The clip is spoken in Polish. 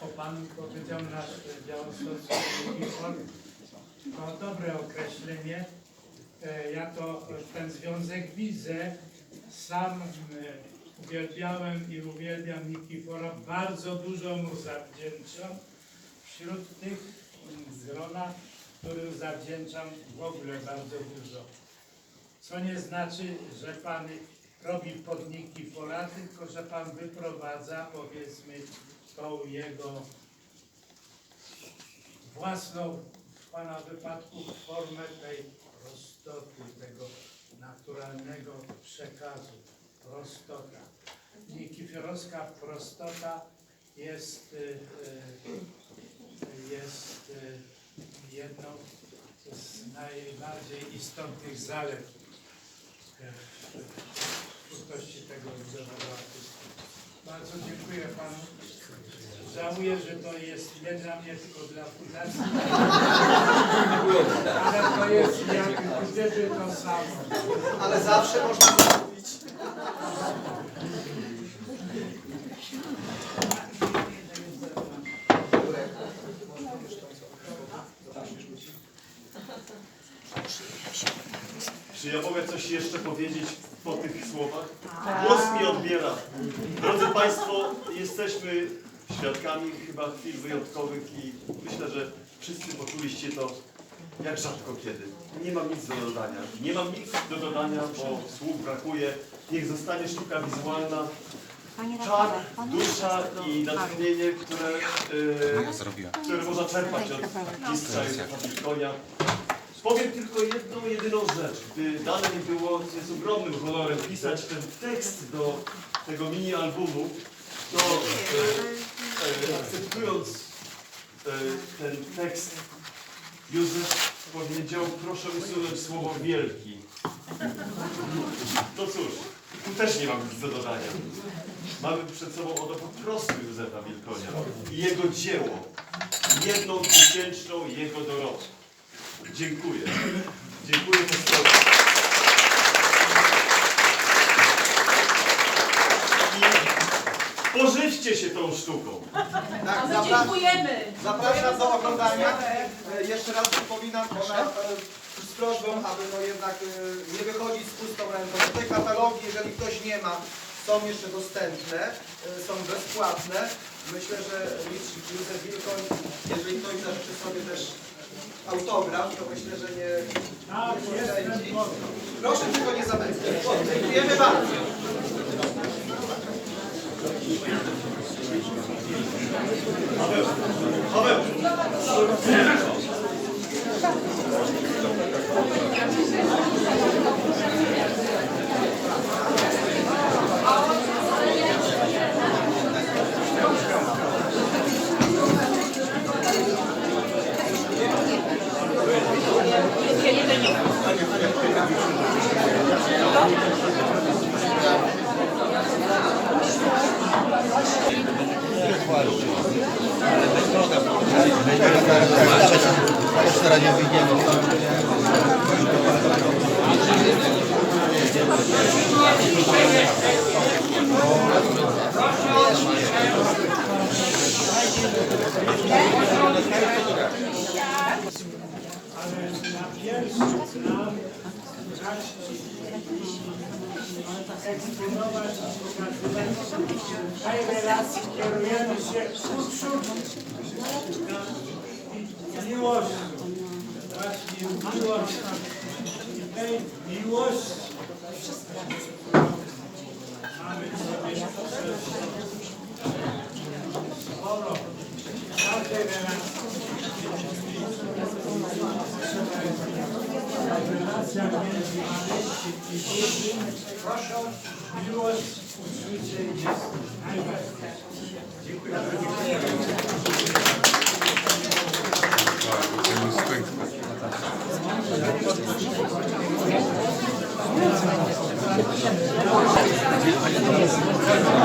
o Pan powiedział nasz działostowski Nikifor. To dobre określenie. E, Ja to ten związek widzę. Sam e, uwielbiałem i uwielbiam Nikifora. Bardzo dużo mu zawdzięczam. Wśród tych mm, z grona, którym zawdzięczam w ogóle bardzo dużo. Co nie znaczy, że Pan robi podniki pola, tylko że Pan wyprowadza, powiedzmy, tą jego własną, w Pana wypadku, formę tej prostoty, tego naturalnego przekazu, prostota. Nikiforowska prostota jest, y, y, jest y, jedną z najbardziej istotnych zalet y, twórczości tego artysty. Bardzo dziękuję Panu. Żałuję, że to jest nie dla mnie, tylko dla fundacji. Ale to jest jak gdyby to samo. Ale zawsze można zamówić. Czy ja mogę coś jeszcze powiedzieć po tych słowach? Głos mi odbiera. Drodzy Państwo, jesteśmy świadkami chyba chwil wyjątkowych i myślę, że wszyscy poczuliście to jak rzadko kiedy. Nie mam nic do dodania. Nie mam nic do dodania, bo słów brakuje. Niech zostanie sztuka wizualna, czar, dusza i natchnienie, które, e, które można czerpać od mistrza Józefa. Powiem tylko jedną, jedyną rzecz. Gdy dane mi było, jest ogromnym honorem, pisać ten tekst do tego mini albumu, to e, akceptując e, ten tekst, Józef powiedział, proszę usunąć słowo wielki. No cóż, tu też nie mam nic do dodania. Mamy przed sobą oto po prostu Józefa Wielkonia i jego dzieło, jedną tysięczną jego dorobku. Dziękuję. Dziękuję Testowi. I pożywcie się tą sztuką. Tak, No zapra dziękujemy. zapraszam do oglądania. E, Jeszcze raz przypominam ona, e, z prośbą, aby no jednak e, nie wychodzić z pustą ręką. Te katalogi, jeżeli ktoś nie ma, są jeszcze dostępne, e, są bezpłatne. Myślę, że mistrz Józef Wilkoń, jeżeli ktoś zażyczy sobie też autograf, to myślę, że nie, Tak, nie to. Proszę tylko nie zamykać. Dziękujemy bardzo. Abi. Abi. Eksponować i pokazywać tej relacji kierujemy się uczuć i miłością. Właśnie miłość i tej miłości mamy sobie sporo każdej relacji. Relacja między Ваша милость усюди есть. Дякую.